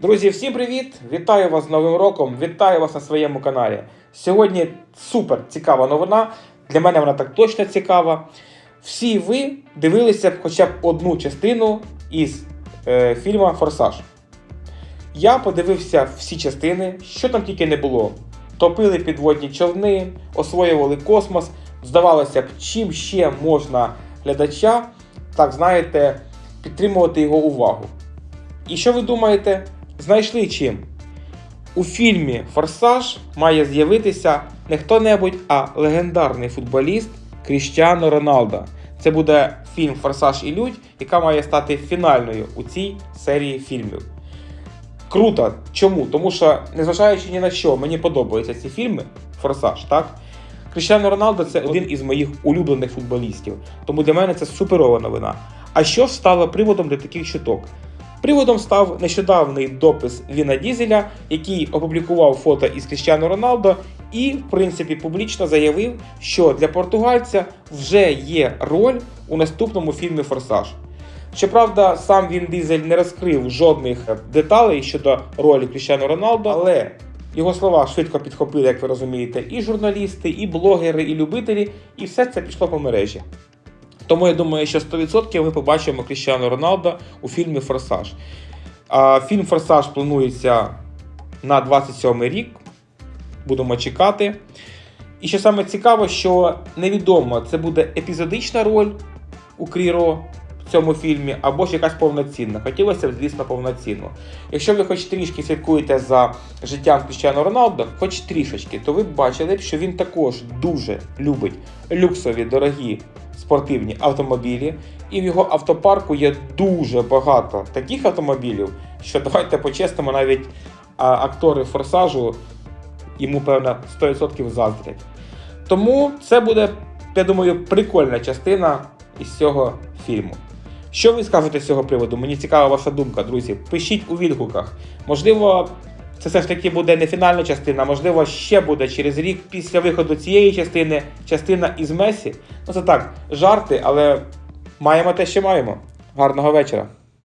Друзі, всім привіт! Вітаю вас з Новим роком! Вітаю вас на своєму каналі. Сьогодні супер цікава новина. Для мене вона так точно цікава. Всі ви дивилися б хоча б одну частину із е, фільму Форсаж. Я подивився всі частини, що там тільки не було. Топили підводні човни, освоювали космос. Здавалося б, чим ще можна глядача, так знаєте, підтримувати його увагу. І що ви думаєте? Знайшли чим? У фільмі Форсаж має з'явитися не хто-небудь, а легендарний футболіст Кріштіано Роналдо. Це буде фільм Форсаж і Людь, яка має стати фінальною у цій серії фільмів. Круто. Чому? Тому що, незважаючи ні на що, мені подобаються ці фільми Форсаж, так? Кріштіано Роналдо це один із моїх улюблених футболістів. Тому для мене це суперова новина. А що стало приводом для таких чуток? Приводом став нещодавний допис Віна Дізеля, який опублікував фото із Кріштіано Роналдо і, в принципі, публічно заявив, що для португальця вже є роль у наступному фільмі Форсаж. Щоправда, сам Він Дізель не розкрив жодних деталей щодо ролі Кріштіано Роналдо, але його слова швидко підхопили, як ви розумієте, і журналісти, і блогери, і любителі, і все це пішло по мережі. Тому я думаю, що 100% ми побачимо Кріщану Роналдо у фільмі Форсаж. Фільм Форсаж планується на 27 рік. Будемо чекати. І що саме цікаво, що невідомо, це буде епізодична роль у Кріро в цьому фільмі, або ж якась повноцінна. Хотілося б, звісно, повноцінну. Якщо ви хоч трішки слідкуєте за життям Кріщану Роналдо, хоч трішечки, то ви б бачили, б, що він також дуже любить люксові дорогі спортивні автомобілі, і в його автопарку є дуже багато таких автомобілів, що давайте по-чесному, навіть а, актори форсажу йому, певно, 100% заздрять. Тому це буде, я думаю, прикольна частина із цього фільму. Що ви скажете з цього приводу? Мені цікава ваша думка, друзі. Пишіть у відгуках. Можливо, це все ж таки буде не фінальна частина, можливо, ще буде через рік після виходу цієї частини частина із Месі. Ну це так, жарти, але маємо те, що маємо. Гарного вечора.